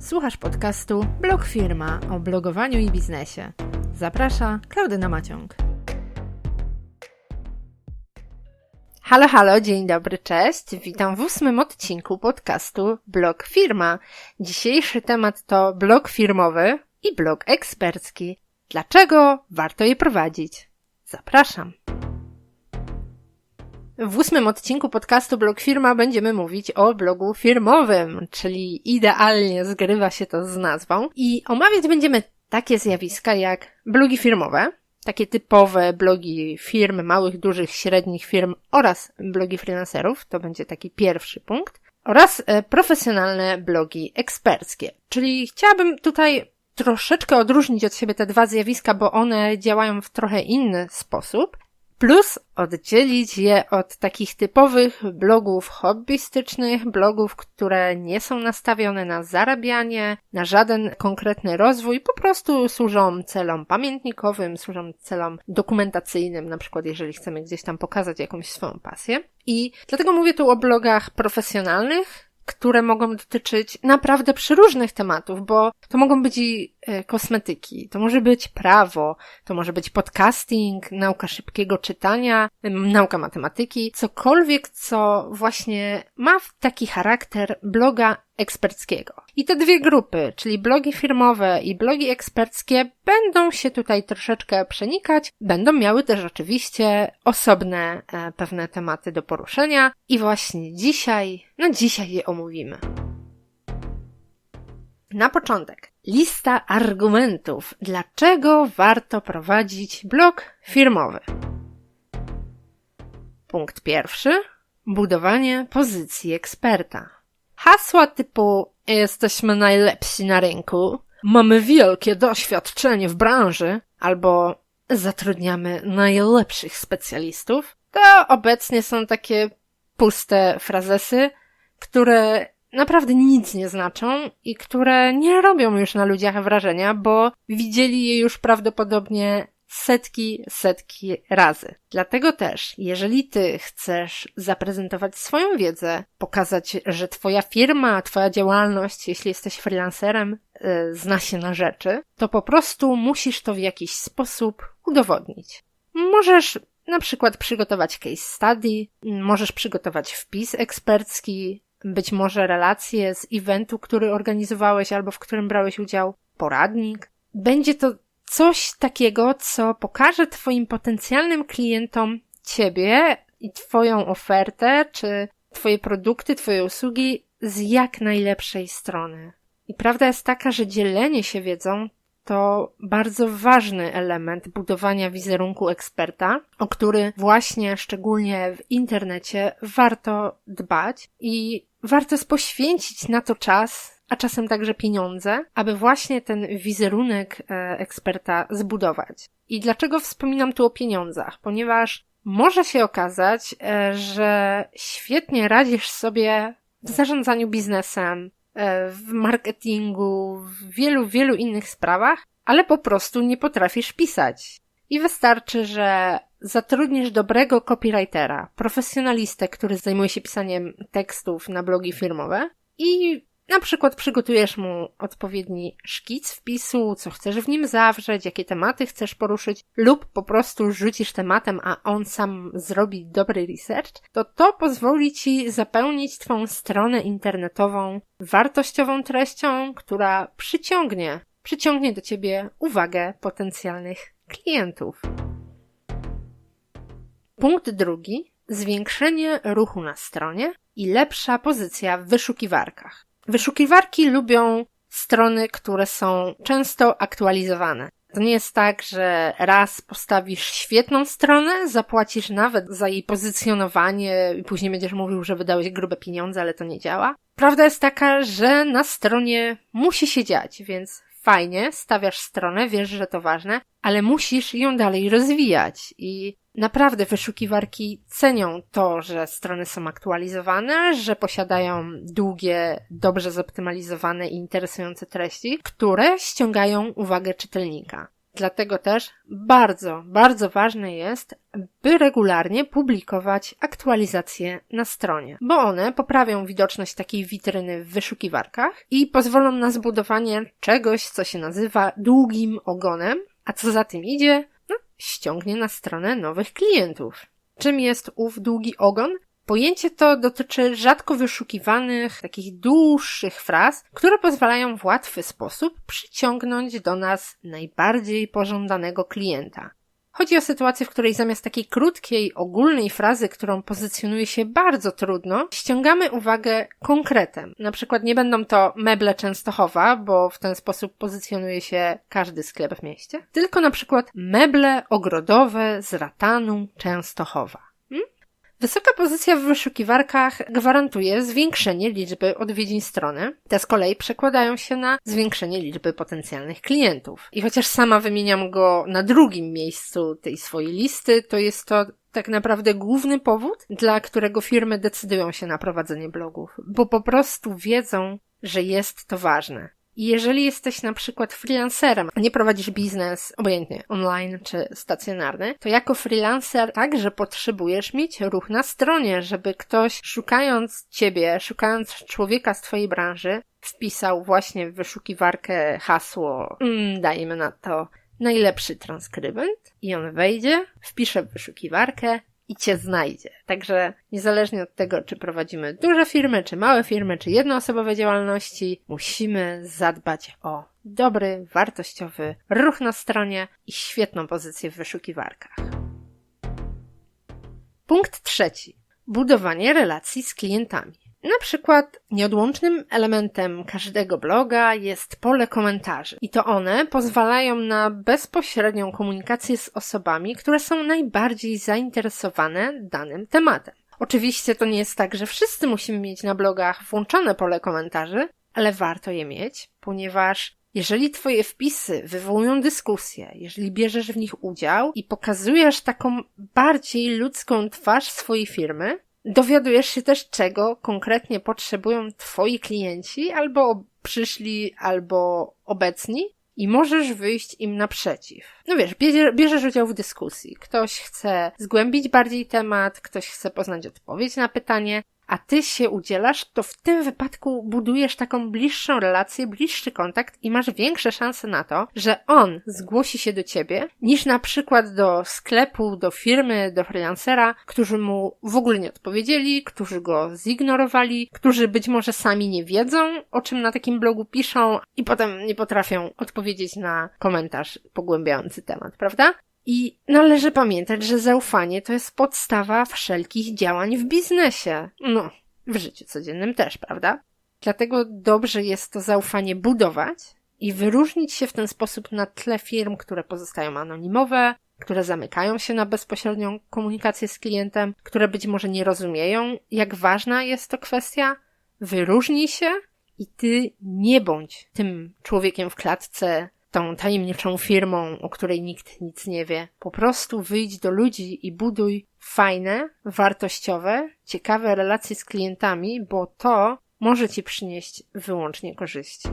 Słuchasz podcastu Blog Firma o blogowaniu i biznesie. Zaprasza Klaudyna Maciąg. Halo, halo, dzień dobry, cześć. Witam w ósmym odcinku podcastu Blog Firma. Dzisiejszy temat to blog firmowy i blog ekspercki. Dlaczego warto je prowadzić? Zapraszam. W ósmym odcinku podcastu Blog Firma będziemy mówić o blogu firmowym, czyli idealnie zgrywa się to z nazwą. I omawiać będziemy takie zjawiska jak blogi firmowe, takie typowe blogi firm, małych, dużych, średnich firm oraz blogi freelancerów, to będzie taki pierwszy punkt, oraz e, profesjonalne blogi eksperckie. Czyli chciałabym tutaj troszeczkę odróżnić od siebie te dwa zjawiska, bo one działają w trochę inny sposób. Plus oddzielić je od takich typowych blogów hobbystycznych, blogów, które nie są nastawione na zarabianie, na żaden konkretny rozwój, po prostu służą celom pamiętnikowym, służą celom dokumentacyjnym, na przykład jeżeli chcemy gdzieś tam pokazać jakąś swoją pasję. I dlatego mówię tu o blogach profesjonalnych, które mogą dotyczyć naprawdę przeróżnych tematów, bo to mogą być i e, kosmetyki, to może być prawo, to może być podcasting, nauka szybkiego czytania, nauka matematyki, cokolwiek, co właśnie ma taki charakter bloga eksperckiego. I te dwie grupy, czyli blogi firmowe i blogi eksperckie, będą się tutaj troszeczkę przenikać, będą miały też oczywiście osobne e, pewne tematy do poruszenia i właśnie dzisiaj, no dzisiaj je omówimy. Na początek, lista argumentów, dlaczego warto prowadzić blog firmowy. Punkt pierwszy. Budowanie pozycji eksperta. Hasła typu jesteśmy najlepsi na rynku, mamy wielkie doświadczenie w branży, albo zatrudniamy najlepszych specjalistów, to obecnie są takie puste frazesy, które naprawdę nic nie znaczą i które nie robią już na ludziach wrażenia, bo widzieli je już prawdopodobnie setki, setki razy. Dlatego też, jeżeli ty chcesz zaprezentować swoją wiedzę, pokazać, że twoja firma, twoja działalność, jeśli jesteś freelancerem, yy, zna się na rzeczy, to po prostu musisz to w jakiś sposób udowodnić. Możesz na przykład przygotować case study, możesz przygotować wpis ekspercki, być może relacje z eventu, który organizowałeś albo w którym brałeś udział, poradnik. Będzie to coś takiego, co pokaże Twoim potencjalnym klientom Ciebie i Twoją ofertę, czy Twoje produkty, Twoje usługi z jak najlepszej strony. I prawda jest taka, że dzielenie się wiedzą to bardzo ważny element budowania wizerunku eksperta, o który właśnie szczególnie w internecie warto dbać i warto poświęcić na to czas, a czasem także pieniądze, aby właśnie ten wizerunek e, eksperta zbudować. I dlaczego wspominam tu o pieniądzach? Ponieważ może się okazać, e, że świetnie radzisz sobie w zarządzaniu biznesem, e, w marketingu, w wielu, wielu innych sprawach, ale po prostu nie potrafisz pisać. I wystarczy, że zatrudnisz dobrego copywritera, profesjonalistę, który zajmuje się pisaniem tekstów na blogi firmowe i na przykład przygotujesz mu odpowiedni szkic wpisu, co chcesz w nim zawrzeć, jakie tematy chcesz poruszyć, lub po prostu rzucisz tematem, a on sam zrobi dobry research, to to pozwoli ci zapełnić Twą stronę internetową wartościową treścią, która przyciągnie, przyciągnie do Ciebie uwagę potencjalnych klientów. Punkt drugi. Zwiększenie ruchu na stronie i lepsza pozycja w wyszukiwarkach. Wyszukiwarki lubią strony, które są często aktualizowane. To nie jest tak, że raz postawisz świetną stronę, zapłacisz nawet za jej pozycjonowanie i później będziesz mówił, że wydałeś grube pieniądze, ale to nie działa. Prawda jest taka, że na stronie musi się dziać, więc fajnie, stawiasz stronę, wiesz, że to ważne, ale musisz ją dalej rozwijać i naprawdę wyszukiwarki cenią to, że strony są aktualizowane, że posiadają długie, dobrze zoptymalizowane i interesujące treści, które ściągają uwagę czytelnika. Dlatego też bardzo, bardzo ważne jest, by regularnie publikować aktualizacje na stronie, bo one poprawią widoczność takiej witryny w wyszukiwarkach i pozwolą na zbudowanie czegoś, co się nazywa długim ogonem, a co za tym idzie, no, ściągnie na stronę nowych klientów. Czym jest ów długi ogon? Pojęcie to dotyczy rzadko wyszukiwanych, takich dłuższych fraz, które pozwalają w łatwy sposób przyciągnąć do nas najbardziej pożądanego klienta. Chodzi o sytuację, w której zamiast takiej krótkiej, ogólnej frazy, którą pozycjonuje się bardzo trudno, ściągamy uwagę konkretem. Na przykład nie będą to meble Częstochowa, bo w ten sposób pozycjonuje się każdy sklep w mieście, tylko na przykład meble ogrodowe z ratanu Częstochowa. Wysoka pozycja w wyszukiwarkach gwarantuje zwiększenie liczby odwiedzin strony. Te z kolei przekładają się na zwiększenie liczby potencjalnych klientów. I chociaż sama wymieniam go na drugim miejscu tej swojej listy, to jest to tak naprawdę główny powód, dla którego firmy decydują się na prowadzenie blogów, bo po prostu wiedzą, że jest to ważne. Jeżeli jesteś na przykład freelancerem, a nie prowadzisz biznes, obojętnie online czy stacjonarny, to jako freelancer także potrzebujesz mieć ruch na stronie, żeby ktoś szukając ciebie, szukając człowieka z twojej branży, wpisał właśnie w wyszukiwarkę hasło, mm, dajmy na to najlepszy transkrybent i on wejdzie, wpisze w wyszukiwarkę i cię znajdzie. Także niezależnie od tego, czy prowadzimy duże firmy, czy małe firmy, czy jednoosobowe działalności, musimy zadbać o dobry, wartościowy ruch na stronie i świetną pozycję w wyszukiwarkach. Punkt trzeci. Budowanie relacji z klientami. Na przykład nieodłącznym elementem każdego bloga jest pole komentarzy i to one pozwalają na bezpośrednią komunikację z osobami, które są najbardziej zainteresowane danym tematem. Oczywiście to nie jest tak, że wszyscy musimy mieć na blogach włączone pole komentarzy, ale warto je mieć, ponieważ jeżeli Twoje wpisy wywołują dyskusję, jeżeli bierzesz w nich udział i pokazujesz taką bardziej ludzką twarz swojej firmy, dowiadujesz się też, czego konkretnie potrzebują twoi klienci, albo przyszli, albo obecni, i możesz wyjść im naprzeciw. No wiesz, bierzesz udział w dyskusji. Ktoś chce zgłębić bardziej temat, ktoś chce poznać odpowiedź na pytanie, a ty się udzielasz, to w tym wypadku budujesz taką bliższą relację, bliższy kontakt i masz większe szanse na to, że on zgłosi się do ciebie, niż na przykład do sklepu, do firmy, do freelancera, którzy mu w ogóle nie odpowiedzieli, którzy go zignorowali, którzy być może sami nie wiedzą, o czym na takim blogu piszą i potem nie potrafią odpowiedzieć na komentarz pogłębiający temat, prawda? I należy pamiętać, że zaufanie to jest podstawa wszelkich działań w biznesie. No, w życiu codziennym też, prawda? Dlatego dobrze jest to zaufanie budować i wyróżnić się w ten sposób na tle firm, które pozostają anonimowe, które zamykają się na bezpośrednią komunikację z klientem, które być może nie rozumieją, jak ważna jest to kwestia. Wyróżnij się i ty nie bądź tym człowiekiem w klatce, tą tajemniczą firmą, o której nikt nic nie wie. Po prostu wyjdź do ludzi i buduj fajne, wartościowe, ciekawe relacje z klientami, bo to może ci przynieść wyłącznie korzyści.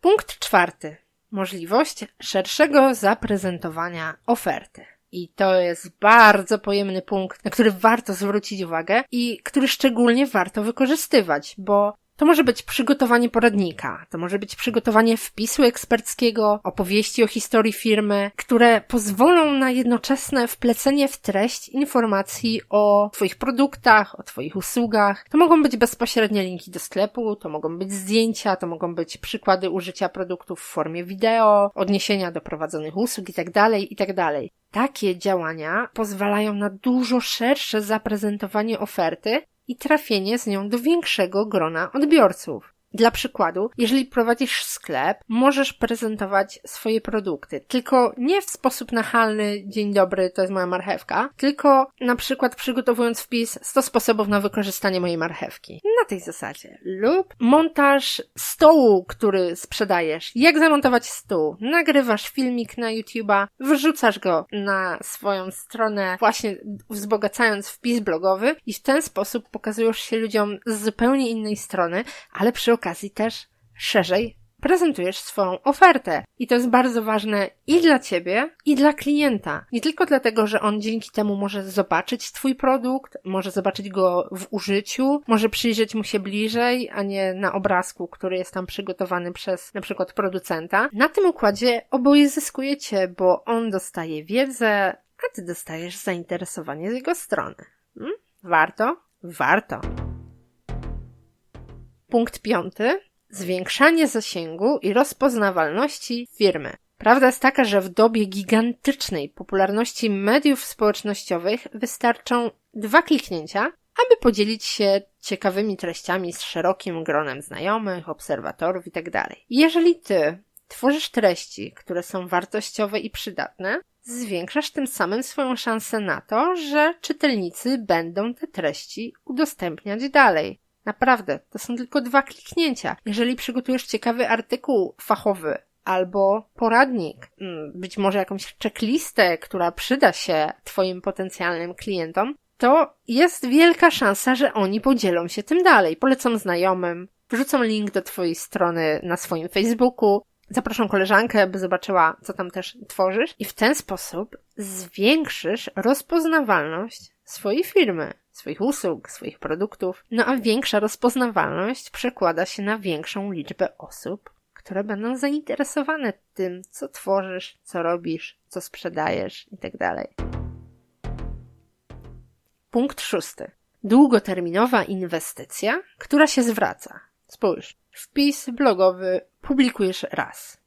Punkt czwarty. Możliwość szerszego zaprezentowania oferty. I to jest bardzo pojemny punkt, na który warto zwrócić uwagę i który szczególnie warto wykorzystywać, bo to może być przygotowanie poradnika, to może być przygotowanie wpisu eksperckiego, opowieści o historii firmy, które pozwolą na jednoczesne wplecenie w treść informacji o Twoich produktach, o Twoich usługach. To mogą być bezpośrednie linki do sklepu, to mogą być zdjęcia, to mogą być przykłady użycia produktów w formie wideo, odniesienia do prowadzonych usług itd., tak itd. Tak Takie działania pozwalają na dużo szersze zaprezentowanie oferty i trafienie z nią do większego grona odbiorców. Dla przykładu, jeżeli prowadzisz sklep, możesz prezentować swoje produkty, tylko nie w sposób nachalny, dzień dobry, to jest moja marchewka, tylko na przykład przygotowując wpis 100 sposobów na wykorzystanie mojej marchewki. Na tej zasadzie. Lub montaż stołu, który sprzedajesz. Jak zamontować stół? Nagrywasz filmik na YouTube'a, wrzucasz go na swoją stronę, właśnie wzbogacając wpis blogowy i w ten sposób pokazujesz się ludziom z zupełnie innej strony, ale przy okazji też szerzej prezentujesz swoją ofertę. I to jest bardzo ważne i dla ciebie, i dla klienta. Nie tylko dlatego, że on dzięki temu może zobaczyć twój produkt, może zobaczyć go w użyciu, może przyjrzeć mu się bliżej, a nie na obrazku, który jest tam przygotowany przez na przykład producenta. Na tym układzie oboje zyskujecie, bo on dostaje wiedzę, a ty dostajesz zainteresowanie z jego strony. Hmm? Warto? Warto. Punkt piąty. Zwiększanie zasięgu i rozpoznawalności firmy. Prawda jest taka, że w dobie gigantycznej popularności mediów społecznościowych wystarczą dwa kliknięcia, aby podzielić się ciekawymi treściami z szerokim gronem znajomych, obserwatorów itd. Jeżeli ty tworzysz treści, które są wartościowe i przydatne, zwiększasz tym samym swoją szansę na to, że czytelnicy będą te treści udostępniać dalej. Naprawdę, to są tylko dwa kliknięcia. Jeżeli przygotujesz ciekawy artykuł fachowy albo poradnik, mm, być może jakąś checklistę, która przyda się Twoim potencjalnym klientom, to jest wielka szansa, że oni podzielą się tym dalej. Polecą znajomym, wrzucą link do Twojej strony na swoim Facebooku, zaproszą koleżankę, by zobaczyła, co tam też tworzysz, i w ten sposób zwiększysz rozpoznawalność swojej firmy, swoich usług, swoich produktów. No a większa rozpoznawalność przekłada się na większą liczbę osób, które będą zainteresowane tym, co tworzysz, co robisz, co sprzedajesz itd. Punkt szósty. Długoterminowa inwestycja, która się zwraca. Spójrz, wpis blogowy publikujesz raz.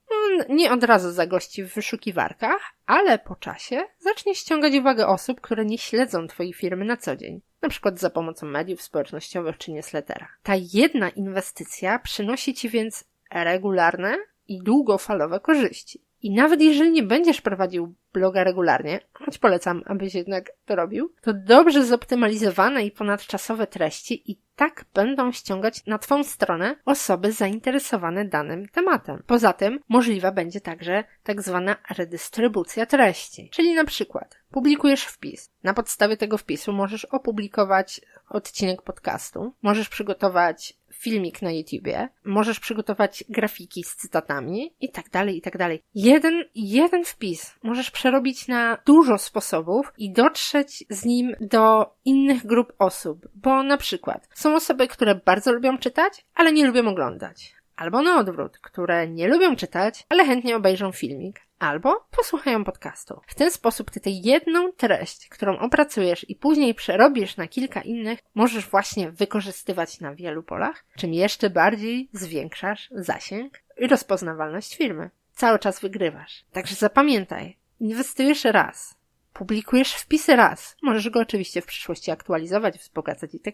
Nie od razu zagości w wyszukiwarkach, ale po czasie zacznie ściągać uwagę osób, które nie śledzą Twojej firmy na co dzień, na przykład za pomocą mediów społecznościowych czy newslettera. Ta jedna inwestycja przynosi Ci więc regularne i długofalowe korzyści. I nawet jeżeli nie będziesz prowadził bloga regularnie, choć polecam, abyś jednak to robił, to dobrze zoptymalizowane i ponadczasowe treści i tak będą ściągać na Twą stronę osoby zainteresowane danym tematem. Poza tym możliwa będzie także tak zwana redystrybucja treści, czyli na przykład publikujesz wpis. Na podstawie tego wpisu możesz opublikować odcinek podcastu, możesz przygotować filmik na YouTubie, możesz przygotować grafiki z cytatami i tak dalej, i tak dalej. Jeden, jeden wpis możesz przerobić na dużo sposobów i dotrzeć z nim do innych grup osób, bo na przykład są osoby, które bardzo lubią czytać, ale nie lubią oglądać. Albo na odwrót, które nie lubią czytać, ale chętnie obejrzą filmik albo posłuchają podcastu. W ten sposób ty tę jedną treść, którą opracujesz i później przerobisz na kilka innych, możesz właśnie wykorzystywać na wielu polach, czym jeszcze bardziej zwiększasz zasięg i rozpoznawalność firmy. Cały czas wygrywasz. Także zapamiętaj, inwestujesz raz, publikujesz wpisy raz. Możesz go oczywiście w przyszłości aktualizować, wzbogacać i tak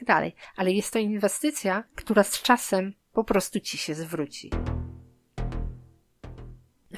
ale jest to inwestycja, która z czasem po prostu ci się zwróci.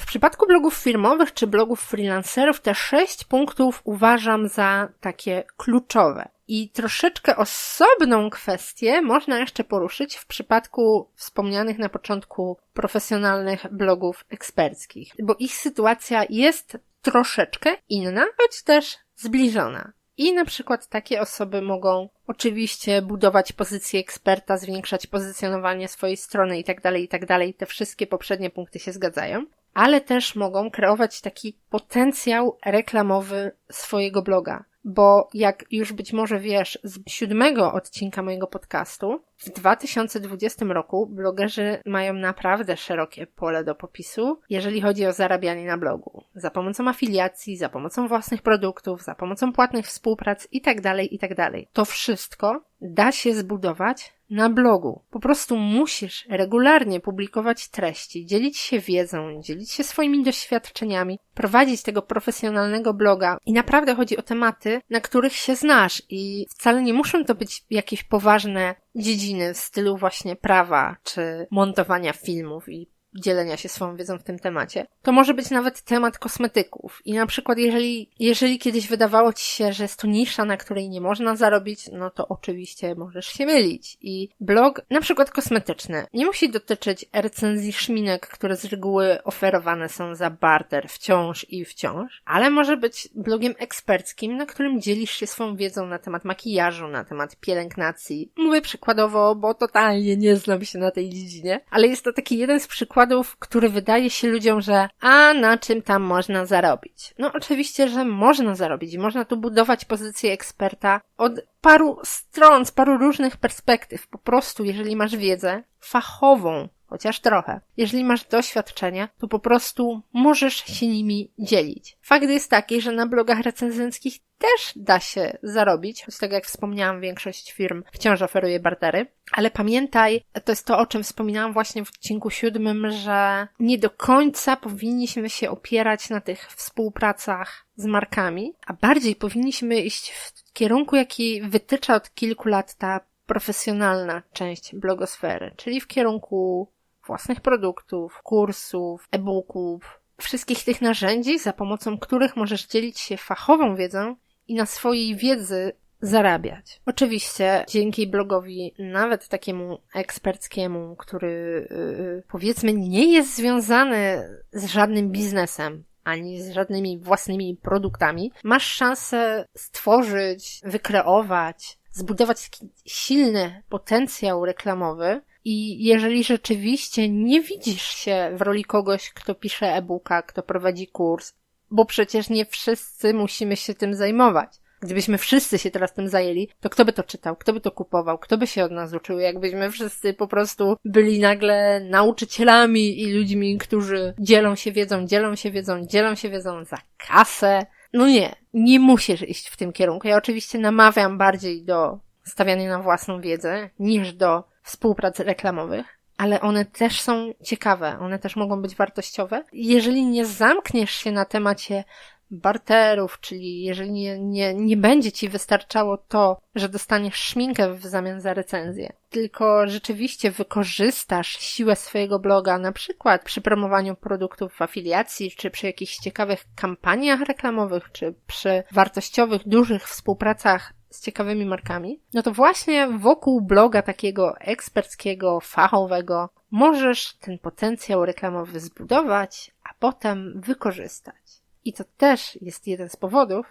W przypadku blogów firmowych czy blogów freelancerów te sześć punktów uważam za takie kluczowe. I troszeczkę osobną kwestię można jeszcze poruszyć w przypadku wspomnianych na początku profesjonalnych blogów eksperckich, bo ich sytuacja jest troszeczkę inna, choć też zbliżona. I na przykład takie osoby mogą oczywiście budować pozycję eksperta, zwiększać pozycjonowanie swojej strony itd., tak itd. Tak Te wszystkie poprzednie punkty się zgadzają ale też mogą kreować taki potencjał reklamowy swojego bloga. Bo jak już być może wiesz z siódmego odcinka mojego podcastu, w 2020 roku blogerzy mają naprawdę szerokie pole do popisu, jeżeli chodzi o zarabianie na blogu. Za pomocą afiliacji, za pomocą własnych produktów, za pomocą płatnych współprac itd., tak itd. Tak to wszystko da się zbudować na blogu. Po prostu musisz regularnie publikować treści, dzielić się wiedzą, dzielić się swoimi doświadczeniami, prowadzić tego profesjonalnego bloga i naprawdę chodzi o tematy, na których się znasz i wcale nie muszą to być jakieś poważne dziedziny w stylu właśnie prawa czy montowania filmów i dzielenia się swoją wiedzą w tym temacie. To może być nawet temat kosmetyków. I na przykład, jeżeli, jeżeli kiedyś wydawało ci się, że jest to nisza, na której nie można zarobić, no to oczywiście możesz się mylić. I blog, na przykład kosmetyczny, nie musi dotyczyć recenzji szminek, które z reguły oferowane są za barter wciąż i wciąż, ale może być blogiem eksperckim, na którym dzielisz się swoją wiedzą na temat makijażu, na temat pielęgnacji. Mówię przykładowo, bo totalnie nie znam się na tej dziedzinie, ale jest to taki jeden z przykładów, przykładów, który wydaje się ludziom, że a na czym tam można zarobić? No oczywiście, że można zarobić i można tu budować pozycję eksperta od paru stron, z paru różnych perspektyw. Po prostu, jeżeli masz wiedzę fachową, chociaż trochę. Jeżeli masz doświadczenie, to po prostu możesz się nimi dzielić. Fakt jest taki, że na blogach recenzenckich też da się zarobić, choć tak jak wspomniałam, większość firm wciąż oferuje bartery. Ale pamiętaj, to jest to, o czym wspominałam właśnie w odcinku siódmym, że nie do końca powinniśmy się opierać na tych współpracach z markami, a bardziej powinniśmy iść w kierunku, jaki wytycza od kilku lat ta profesjonalna część blogosfery, czyli w kierunku własnych produktów, kursów, e-booków, wszystkich tych narzędzi, za pomocą których możesz dzielić się fachową wiedzą i na swojej wiedzy zarabiać. Oczywiście dzięki blogowi, nawet takiemu eksperckiemu, który yy, powiedzmy nie jest związany z żadnym biznesem, ani z żadnymi własnymi produktami, masz szansę stworzyć, wykreować, zbudować taki silny potencjał reklamowy, i jeżeli rzeczywiście nie widzisz się w roli kogoś, kto pisze e-booka, kto prowadzi kurs, bo przecież nie wszyscy musimy się tym zajmować. Gdybyśmy wszyscy się teraz tym zajęli, to kto by to czytał, kto by to kupował, kto by się od nas uczył, jakbyśmy wszyscy po prostu byli nagle nauczycielami i ludźmi, którzy dzielą się wiedzą, dzielą się wiedzą, dzielą się wiedzą za kasę. No nie, nie musisz iść w tym kierunku. Ja oczywiście namawiam bardziej do stawiania na własną wiedzę niż do współprac reklamowych, ale one też są ciekawe, one też mogą być wartościowe. Jeżeli nie zamkniesz się na temacie barterów, czyli jeżeli nie, nie, nie będzie ci wystarczało to, że dostaniesz szminkę w zamian za recenzję, tylko rzeczywiście wykorzystasz siłę swojego bloga, na przykład przy promowaniu produktów w afiliacji, czy przy jakichś ciekawych kampaniach reklamowych, czy przy wartościowych, dużych współpracach z ciekawymi markami, no to właśnie wokół bloga takiego eksperckiego, fachowego możesz ten potencjał reklamowy zbudować, a potem wykorzystać. I to też jest jeden z powodów,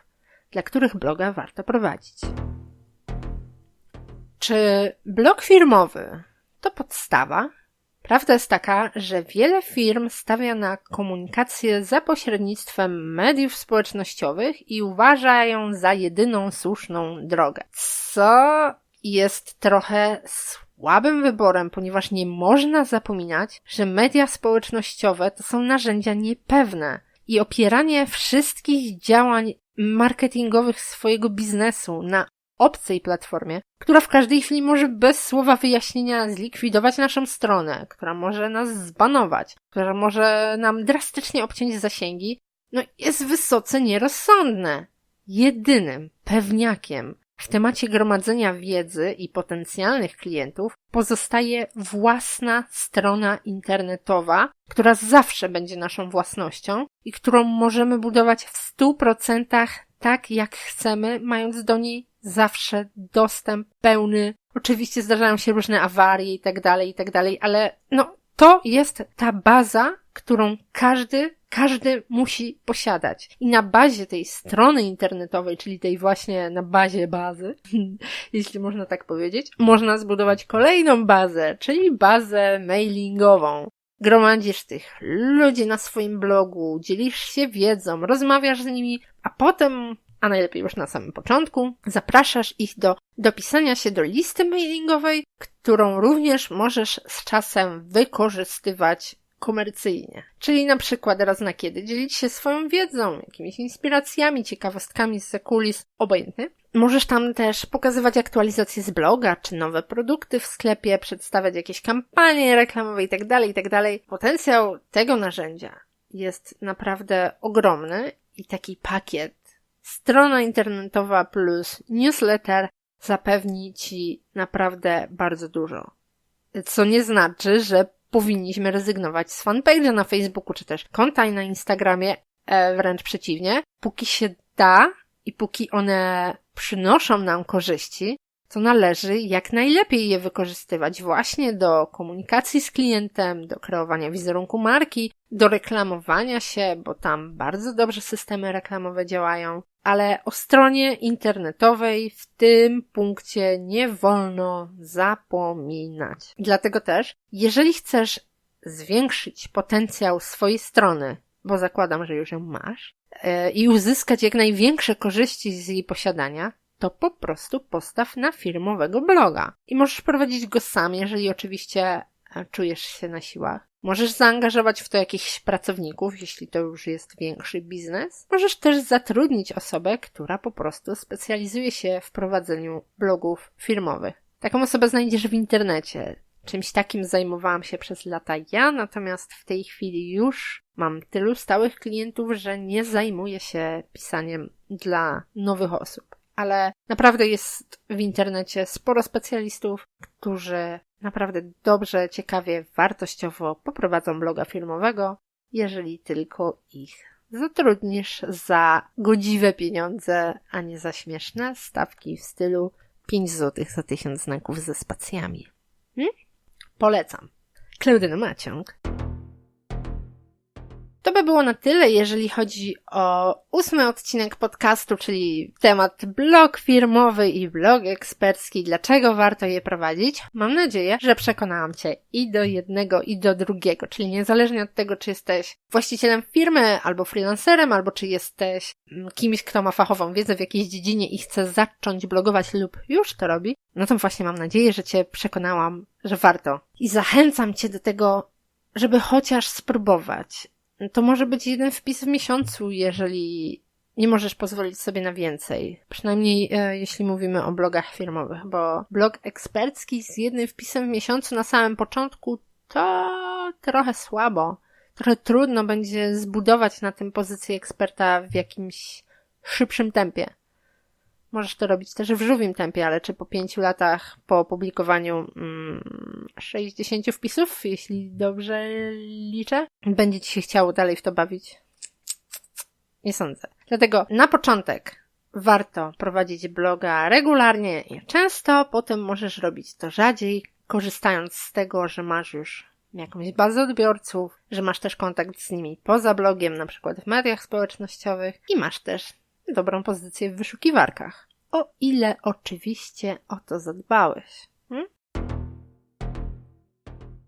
dla których bloga warto prowadzić. Czy blog firmowy to podstawa, Prawda jest taka, że wiele firm stawia na komunikację za pośrednictwem mediów społecznościowych i uważa ją za jedyną słuszną drogę. Co jest trochę słabym wyborem, ponieważ nie można zapominać, że media społecznościowe to są narzędzia niepewne i opieranie wszystkich działań marketingowych swojego biznesu na obcej platformie, która w każdej chwili może bez słowa wyjaśnienia zlikwidować naszą stronę, która może nas zbanować, która może nam drastycznie obciąć zasięgi, no jest wysoce nierozsądne. Jedynym pewniakiem w temacie gromadzenia wiedzy i potencjalnych klientów pozostaje własna strona internetowa, która zawsze będzie naszą własnością i którą możemy budować w stu procentach tak, jak chcemy, mając do niej zawsze dostęp pełny. Oczywiście zdarzają się różne awarie i tak dalej, i tak dalej, ale no, to jest ta baza, którą każdy, każdy musi posiadać. I na bazie tej strony internetowej, czyli tej właśnie na bazie bazy, jeśli można tak powiedzieć, można zbudować kolejną bazę, czyli bazę mailingową. Gromadzisz tych ludzi na swoim blogu, dzielisz się wiedzą, rozmawiasz z nimi, a potem a najlepiej już na samym początku, zapraszasz ich do dopisania się do listy mailingowej, którą również możesz z czasem wykorzystywać komercyjnie. Czyli na przykład raz na kiedy dzielić się swoją wiedzą, jakimiś inspiracjami, ciekawostkami z kulis, obojętny. Możesz tam też pokazywać aktualizacje z bloga, czy nowe produkty w sklepie, przedstawiać jakieś kampanie reklamowe itd., tak itd. Tak Potencjał tego narzędzia jest naprawdę ogromny i taki pakiet Strona internetowa plus newsletter zapewni Ci naprawdę bardzo dużo. Co nie znaczy, że powinniśmy rezygnować z fanpage'a na Facebooku, czy też konta na Instagramie, e, wręcz przeciwnie. Póki się da i póki one przynoszą nam korzyści, to należy jak najlepiej je wykorzystywać właśnie do komunikacji z klientem, do kreowania wizerunku marki, do reklamowania się, bo tam bardzo dobrze systemy reklamowe działają, ale o stronie internetowej w tym punkcie nie wolno zapominać. Dlatego też, jeżeli chcesz zwiększyć potencjał swojej strony, bo zakładam, że już ją masz, e, i uzyskać jak największe korzyści z jej posiadania, to po prostu postaw na firmowego bloga. I możesz prowadzić go sam, jeżeli oczywiście e, czujesz się na siłach. Możesz zaangażować w to jakichś pracowników, jeśli to już jest większy biznes. Możesz też zatrudnić osobę, która po prostu specjalizuje się w prowadzeniu blogów firmowych. Taką osobę znajdziesz w internecie. Czymś takim zajmowałam się przez lata ja, natomiast w tej chwili już mam tylu stałych klientów, że nie zajmuję się pisaniem dla nowych osób. Ale naprawdę jest w internecie sporo specjalistów, którzy naprawdę dobrze, ciekawie, wartościowo poprowadzą bloga firmowego, jeżeli tylko ich zatrudnisz za godziwe pieniądze, a nie za śmieszne stawki w stylu 5 zł za 1000 znaków ze spacjami. Hmm? Polecam. Klaudyna Maciąg. To by było na tyle, jeżeli chodzi o ósmy odcinek podcastu, czyli temat blog firmowy i blog ekspercki, dlaczego warto je prowadzić. Mam nadzieję, że przekonałam Cię i do jednego, i do drugiego, czyli niezależnie od tego, czy jesteś właścicielem firmy, albo freelancerem, albo czy jesteś mm, kimś, kto ma fachową wiedzę w jakiejś dziedzinie i chce zacząć blogować lub już to robi, no to właśnie mam nadzieję, że Cię przekonałam, że warto. I zachęcam Cię do tego, żeby chociaż spróbować to może być jeden wpis w miesiącu, jeżeli nie możesz pozwolić sobie na więcej. Przynajmniej e, jeśli mówimy o blogach firmowych, bo blog ekspercki z jednym wpisem w miesiącu na samym początku to trochę słabo. Trochę trudno będzie zbudować na tym pozycję eksperta w jakimś szybszym tempie. Możesz to robić też w żółwim tempie, ale czy po pięciu latach po opublikowaniu mm, 60 wpisów, jeśli dobrze liczę, będzie Ci się chciało dalej w to bawić? Nie sądzę. Dlatego na początek warto prowadzić bloga regularnie i często, potem możesz robić to rzadziej, korzystając z tego, że masz już jakąś bazę odbiorców, że masz też kontakt z nimi poza blogiem, na przykład w mediach społecznościowych i masz też dobrą pozycję w wyszukiwarkach. O ile oczywiście o to zadbałeś.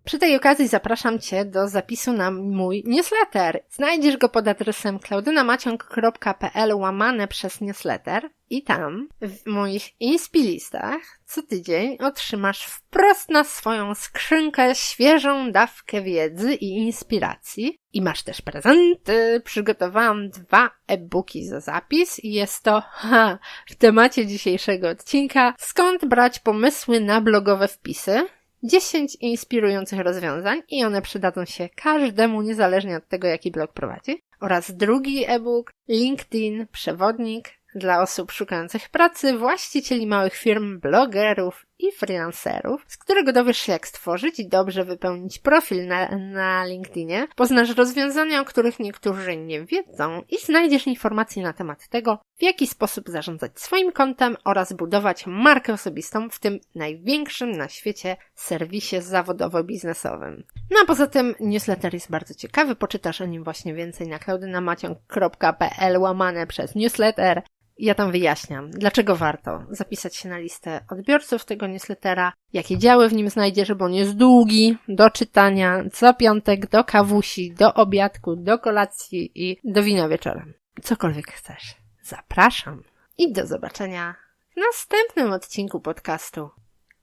Przy tej okazji zapraszam Cię do zapisu na mój newsletter. Znajdziesz go pod adresem klaudynamaciąg.pl łamane przez newsletter i tam, w moich inspilistach, co tydzień otrzymasz wprost na swoją skrzynkę świeżą dawkę wiedzy i inspiracji. I masz też prezenty. Przygotowałam dwa e-booki za zapis i jest to, ha, w temacie dzisiejszego odcinka, skąd brać pomysły na blogowe wpisy 10 inspirujących rozwiązań i one przydadzą się każdemu, niezależnie od tego, jaki blog prowadzi. Oraz drugi e-book, LinkedIn, przewodnik dla osób szukających pracy, właścicieli małych firm, blogerów i freelancerów, z którego dowiesz się, jak stworzyć i dobrze wypełnić profil na, na LinkedInie, poznasz rozwiązania, o których niektórzy nie wiedzą i znajdziesz informacje na temat tego, w jaki sposób zarządzać swoim kontem oraz budować markę osobistą w tym największym na świecie serwisie zawodowo-biznesowym. No a poza tym newsletter jest bardzo ciekawy, poczytasz o nim właśnie więcej na klaudynamaciąg.pl łamane przez newsletter, ja tam wyjaśniam, dlaczego warto zapisać się na listę odbiorców tego newslettera, jakie działy w nim znajdziesz, bo on jest długi, do czytania, co piątek, do kawusi, do obiadku, do kolacji i do wina wieczorem. Cokolwiek chcesz. Zapraszam i do zobaczenia w następnym odcinku podcastu.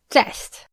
Cześć!